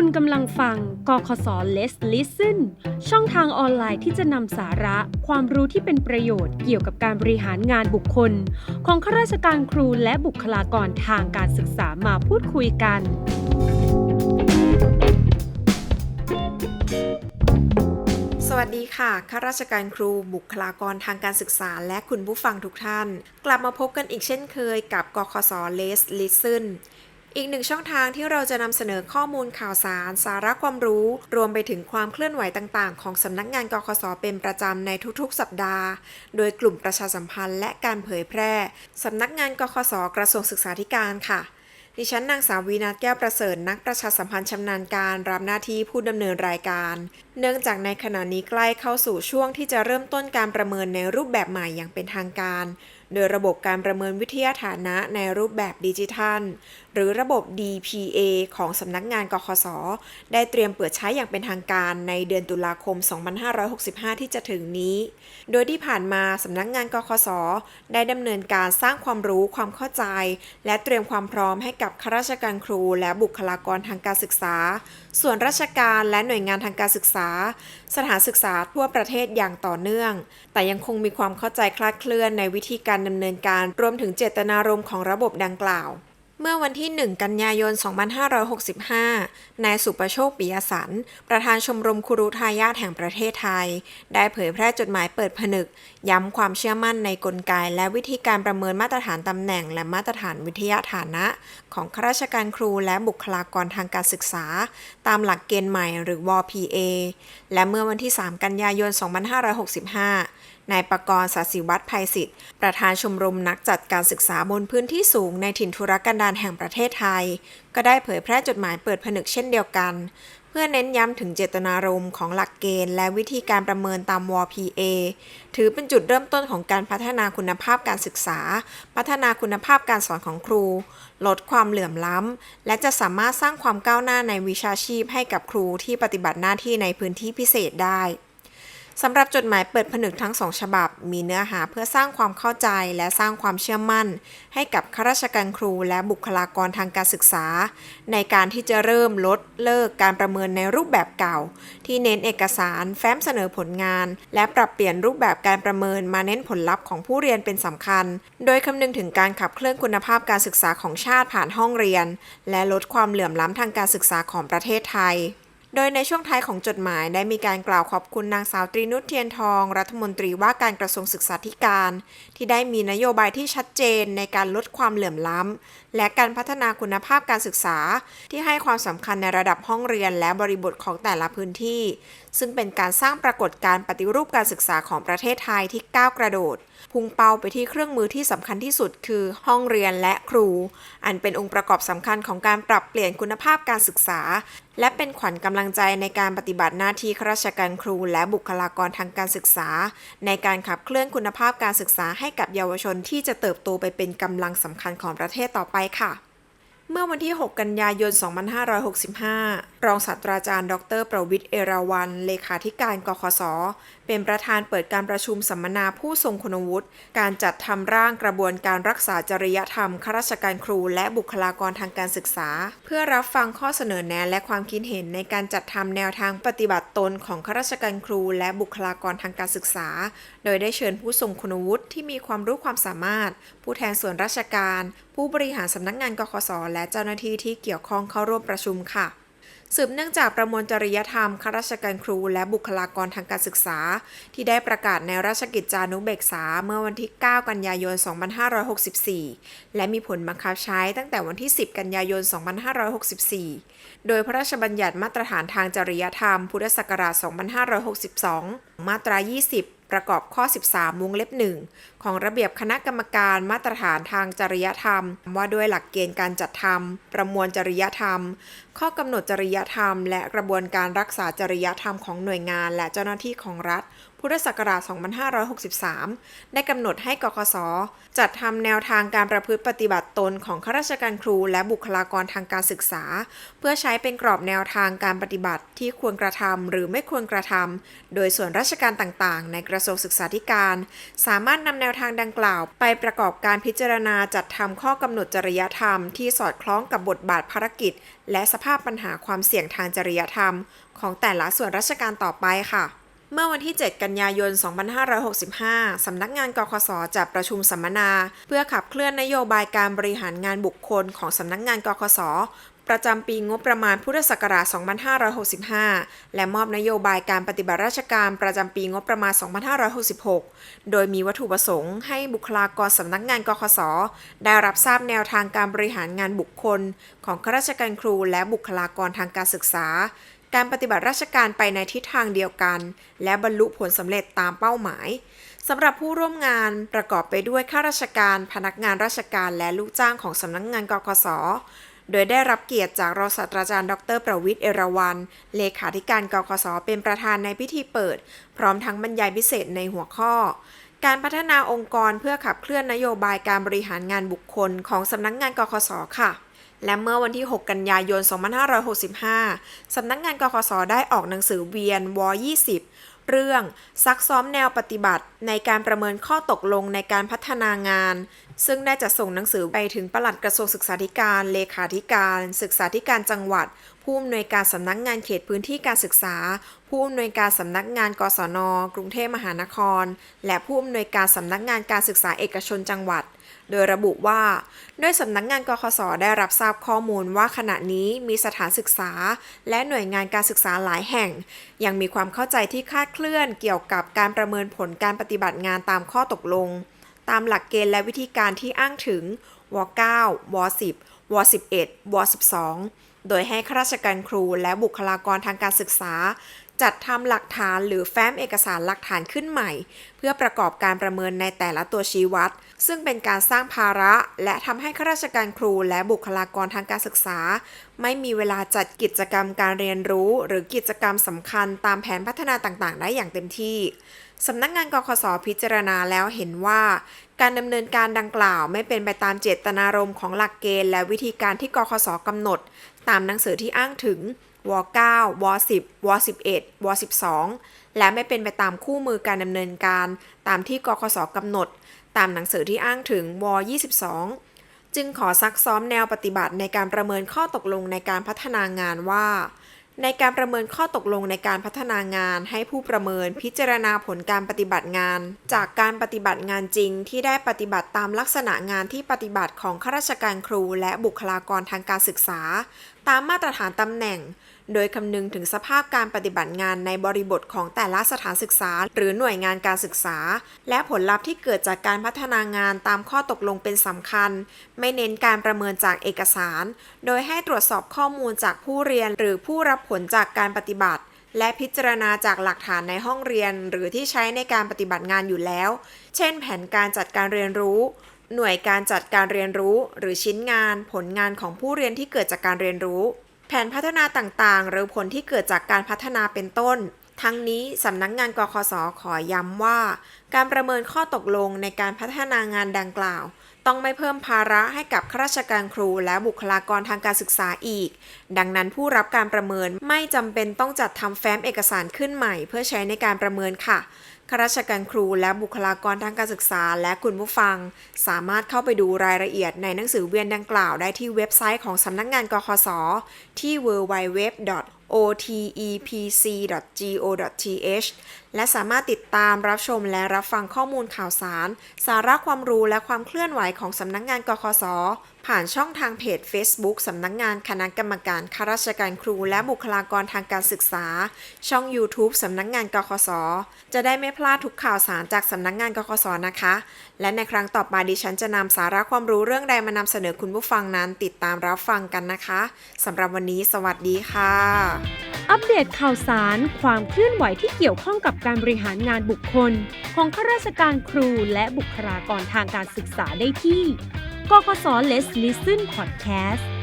คุณกำลังฟังกคศ Let's Listen ช่องทางออนไลน์ที่จะนำสาระ ความรู้ที่เป็นประโยชน์เกี่ยวกับการบริหารงานบุคคล ของข้าราชการครูและบุคลากรทางการศึกษามาพูดคุยกัน สวัสดีค่ะ ข้าราชการครู บุคลากรทางการศึกษา และคุณผู้ฟังทุกท่าน กลับมาพบกันอีกเช่นเคยกับกคศ Let's Listen อีกหนึ่งช่องทางที่เราจะนำเสนอข้อมูลข่าวสาร สาระความรู้ รวมไปถึงความเคลื่อนไหวต่างๆ ของสำนักงานกคศเป็นประจำในทุกๆ สัปดาห์ โดยกลุ่มประชาสัมพันธ์และการเผยแพร่สำนักงานกคศกระทรวงศึกษาธิการค่ะดิฉันนางสาววีนัทแก้วประเสริฐนักประชาสัมพันธ์ชำนาญการรับหน้าที่ผู้ดำเนินรายการ เนื่องจากในขณะนี้ใกล้เข้าสู่ช่วงที่จะเริ่มต้นการประเมินในรูปแบบใหม่อย่างเป็นทางการโดยระบบการประเมินวิทยาฐานะในรูปแบบดิจิทัล หรือระบบ DPA ของสำนักงานกคศได้เตรียมเปิดใช้อย่างเป็นทางการในเดือนตุลาคม 2565 ที่จะถึงนี้ โดยที่ผ่านมาสำนักงานกคศได้ดำเนินการสร้างความรู้ความเข้าใจ และเตรียมความพร้อมให้กับข้าราชการครู และบุคลากรทางการศึกษา ส่วนราชการและหน่วยงานทางการศึกษา สถานศึกษาทั่วประเทศอย่างต่อเนื่อง แต่ยังคงมีความเข้าใจคลาดเคลื่อนในวิธีการการดำเนินการรวมถึงเจตนารมณ์ของระบบดังกล่าว เมื่อวันที่ 1 กันยายน 2565 นายสุประโชคปิยสัน ประธานชมรมครูทายาทแห่งประเทศไทย ได้เผยแพร่จดหมายเปิดผนึก ย้ำความเชื่อมั่นในกลไกและวิธีการประเมินมาตรฐานตำแหน่ง และมาตรฐานวิทยาฐานะ ของข้าราชการครูและบุคลากรทางการศึกษา ตามหลักเกณฑ์ใหม่หรือ WPA และเมื่อวันที่ 3 กันยายน 2565 นายประกรณ์ศาสิวัฒน์ภัยศิษฐ์ประธานชมรมนักจัดการศึกษาบนพื้นที่สูงในถิ่นทุรกันดารแห่งประเทศไทย ก็ได้เผยแพร่จดหมายเปิดผนึกเช่นเดียวกัน เพื่อเน้นย้ำถึงเจตนารมณ์ของหลักเกณฑ์ และวิธีการประเมินตาม WPA ถือเป็นจุดเริ่มต้นของการพัฒนาคุณภาพการศึกษา พัฒนาคุณภาพการสอนของครู ลดความเหลื่อมล้ำ และจะสามารถสร้างความก้าวหน้าในวิชาชีพให้กับครูที่ปฏิบัติหน้าที่ในพื้นที่พิเศษได้ สำหรับจดหมายเปิดผนึกทั้งสองฉบับ มีเนื้อหาเพื่อสร้างความเข้าใจและสร้างความเชื่อมั่น ให้กับข้าราชการครูและบุคลากรทางการศึกษา ในการที่จะเริ่มลดเลิกการประเมินในรูปแบบเก่า ที่เน้นเอกสาร แฟ้มเสนอผลงาน และปรับเปลี่ยนรูปแบบการประเมินมาเน้นผลลัพธ์ของผู้เรียนเป็นสำคัญ โดยคำนึงถึงการขับเคลื่อนคุณภาพการศึกษาของชาติผ่านห้องเรียน และลดความเหลื่อมล้ำทางการศึกษาของประเทศไทย โดยในช่วงท้ายของจดหมายได้มีการกล่าวขอบคุณนางสาวตรีนุชเทียนทอง รัฐมนตรีว่าการกระทรวงศึกษาธิการ ที่ได้มีนโยบายที่ชัดเจนในการลดความเหลื่อมล้ำ และการพัฒนาคุณภาพการศึกษา ที่ให้ความสำคัญในระดับห้องเรียนและบริบทของแต่ละพื้นที่ ซึ่งเป็นการสร้างปรากฏการณ์ปฏิรูปการศึกษาของประเทศไทยที่ก้าวกระโดดพุ่งเป้าไปที่เครื่องมือที่สำคัญที่สุดคือห้องเรียนและครู อันเป็นองค์ประกอบสำคัญของการปรับเปลี่ยนคุณภาพการศึกษา และเป็นขวัญกำลังใจในการปฏิบัติหน้าที่ข้าราชการครู และบุคลากรทางการศึกษา ในการขับเคลื่อนคุณภาพการศึกษาให้กับเยาวชนที่จะเติบโตไปเป็นกำลังสำคัญของประเทศต่อไปค่ะ เมื่อวันที่ 6 กันยายน 2565 รองศาสตราจารย์ ดร ประวิทย์เอราวัน เลขาธิการกคส เป็นประธานเปิดการประชุมสัมมนาผู้ทรงคุณวุฒิ การจัดทำร่างกระบวนการรักษาจริยธรรมข้าราชการครูและบุคลากรทางการศึกษา เพื่อรับฟังข้อเสนอแนะและความคิดเห็นในการจัดทำแนวทางปฏิบัติตนของข้าราชการครูและบุคลากรทางการศึกษา โดยได้เชิญผู้ทรงคุณวุฒิที่มีความรู้ความสามารถ ผู้แทนส่วนราชการ ผู้บริหารสำนักงานกคสและเจ้าหน้าที่ที่เกี่ยวข้องเข้าร่วมประชุมค่ะ สืบเนื่องจากประมวลจริยธรรมข้าราชการครู และบุคลากรทางการศึกษา ที่ได้ประกาศในราชกิจจานุเบกษาเมื่อวันที่ 9 กันยายน 2564 และมีผลบังคับใช้ตั้งแต่วันที่ 10 กันยายน 2564 โดยพระราชบัญญัติมาตรฐานทางจริยธรรม พุทธศักราช 2562 มาตรา 20 ประกอบข้อ 13 วงเล็บ 1 ของระเบียบคณะกรรมการมาตรฐานทางจริยธรรม ว่าด้วยหลักเกณฑ์การจัดทำประมวลจริยธรรม ข้อกำหนดจริยธรรม และกระบวนการรักษาจริยธรรมของหน่วยงานและเจ้าหน้าที่ของรัฐ พุทธศักราช 2563 ได้กำหนดให้กคสจัดทำแนวทางการประพฤติปฏิบัติตนของข้าราชการครูและบุคลากรทางการศึกษา เพื่อใช้เป็นกรอบแนวทางการปฏิบัติที่ควรกระทำหรือไม่ควรกระทำโดยส่วนราชการต่างๆ ในกระทรวงศึกษาธิการ สามารถนำแนวทางดังกล่าว ไปประกอบการพิจารณาจัดทำข้อกำหนดจริยธรรมที่สอดคล้องกับบทบาทภารกิจ และสภาพปัญหาความเสี่ยงทางจริยธรรม ของแต่ละส่วนราชการต่อไปค่ะ เมื่อวันที่ 7 กันยายน 2565 สำนักงานกคสจัดประชุมสัมมนา เพื่อขับเคลื่อนนโยบายการบริหารงานบุคคลของสำนักงานกคสประจำปีงบประมาณพุทธศักราช 2565 และมอบนโยบายการปฏิบัติราชการประจำปีงบประมาณ 2566 โดยมีวัตถุประสงค์ให้บุคลากรสำนักงานกคส ได้รับทราบแนวทางการบริหารงานบุคคล ของข้าราชการครูและบุคลากรทางการศึกษา การปฏิบัติราชการไปในทิศทางเดียวกัน และบรรลุผลสำเร็จตามเป้าหมายสำหรับผู้ร่วมงานประกอบไปด้วยข้าราชการ พนักงานราชการและลูกจ้างของสำนักงานกคสโดยได้รับเกียรติจากรองศาสตราจารย์ ดร ประวิทย์ เอราวัน เลขาธิการกคสเป็นประธานในพิธีเปิด พร้อมทั้งบรรยายพิเศษในหัวข้อ การพัฒนาองค์กรเพื่อขับเคลื่อนนโยบายการบริหารงานบุคคลของสำนักงานกคสค่ะ และเมื่อวันที่ 6 กันยายน 2565 สำนักงานกคสได้ออกหนังสือเวียนว20 เรื่องซักซ้อมแนวปฏิบัติในการประเมินข้อตกลงในการพัฒนางาน ซึ่งได้จะส่งหนังสือไปถึงปลัดกระทรวงศึกษาธิการ เลขาธิการ ศึกษาธิการจังหวัด ผู้อำนวยการสำนักงานเขตพื้นที่การศึกษา ผู้อำนวยการสำนักงานกศน กรุงเทพมหานคร และผู้อำนวยการสำนักงานการศึกษาเอกชนจังหวัด โดยระบุว่า ด้วยสำนักงานกคสได้รับทราบข้อมูลว่าขณะนี้มีสถานศึกษา และหน่วยงานการศึกษาหลายแห่ง ยังมีความเข้าใจที่คลาดเคลื่อนเกี่ยวกับการประเมินผลการปฏิบัติงานตามข้อตกลง ตามหลักเกณฑ์และวิธีการที่อ้างถึงว9ว10ว11ว12โดยให้ข้าราชการครูและบุคลากรทางการศึกษา จัดทำหลักฐานหรือแฟ้มเอกสารหลักฐานขึ้นใหม่ เพื่อประกอบการประเมินในแต่ละตัวชี้วัด ซึ่งเป็นการสร้างภาระ และทำให้ข้าราชการครูและบุคลากรทางการศึกษา ไม่มีเวลาจัดกิจกรรมการเรียนรู้ หรือกิจกรรมสำคัญตามแผนพัฒนาต่างๆ ได้อย่างเต็มที่สำนักงานกคสพิจารณาแล้วเห็นว่า การดำเนินการดังกล่าวไม่เป็นไปตามเจตนารมณ์ของหลักเกณฑ์และวิธีการที่กคสกำหนด ตามหนังสือที่อ้างถึง ว9ว10ว11ว12 และไม่เป็นไปตามคู่มือการดำเนินการ ตามที่กคสกำหนด ตามหนังสือที่อ้างถึงว22 จึงขอซักซ้อมแนวปฏิบัติในการประเมินข้อตกลงในการพัฒนางานว่า ในการประเมินข้อตกลงในการพัฒนางานให้ผู้ประเมินพิจารณาผลการปฏิบัติงาน จากการปฏิบัติงานจริงที่ได้ปฏิบัติตามลักษณะงานที่ปฏิบัติของข้าราชการครูและบุคลากรทางการศึกษา ตามมาตรฐานตำแหน่ง โดยคำนึงถึงสภาพการปฏิบัติงานในบริบทของแต่ละสถานศึกษา หรือหน่วยงานการศึกษา และผลลัพธ์ที่เกิดจากการพัฒนางานตามข้อตกลงเป็นสำคัญ ไม่เน้นการประเมินจากเอกสาร โดยให้ตรวจสอบข้อมูลจากผู้เรียน หรือผู้รับผลจากการปฏิบัติและพิจารณาจากหลักฐานในห้องเรียนหรือที่ใช้ในการปฏิบัติงานอยู่แล้ว เช่น แผนการจัดการเรียนรู้ หน่วยการจัดการเรียนรู้ หรือชิ้นงาน ผลงานของผู้เรียนที่เกิดจากการเรียนรู้ แผนพัฒนาต่างๆ หรือผลที่เกิดจากการพัฒนาเป็นต้น ทั้งนี้สำนักงงานกคสขอย้ำว่า การประเมินข้อตกลงในการพัฒนางานดังกล่าว ต้องไม่เพิ่มภาระให้กับข้าราชการครูและบุคลากรทางการศึกษาอีก ดังนั้นผู้รับการประเมินไม่จำเป็นต้องจัดทำแฟ้มเอกสารขึ้นใหม่ เพื่อใช้ในการประเมินค่ะ ข้าราชการครูและบุคลากรทางการศึกษาและคุณผู้ฟัง สามารถเข้าไปดูรายละเอียดในหนังสือเวียนดังกล่าวได้ที่เว็บไซต์ของสำนักงานกคสที่ otepc.go.th และสามารถติดตามรับชมและรับฟังข้อมูลข่าวสาร สาระความรู้และความเคลื่อนไหวของสำนักงานกคส ผ่านช่องทางเพจ Facebook สำนักงานคณะกรรมการข้าราชการครูและบุคลากรทางการศึกษา ช่อง YouTube สำนักงานกคส จะได้ไม่พลาดทุกข่าวสารจากสำนักงานกคสนะคะ และในครั้งต่อไปดิฉันจะนำสาระความรู้เรื่องใดมานำเสนอคุณผู้ฟังนั้น ติดตามรับฟังกันนะคะสำหรับวันนี้ สวัสดีค่ะอัปเดตข่าวสารความเคลื่อนไหวที่เกี่ยวข้องกับการบริหารงานบุคคล ของข้าราชการครูและบุคลากรทางการศึกษาได้ที่ กกส Let's Listen Podcast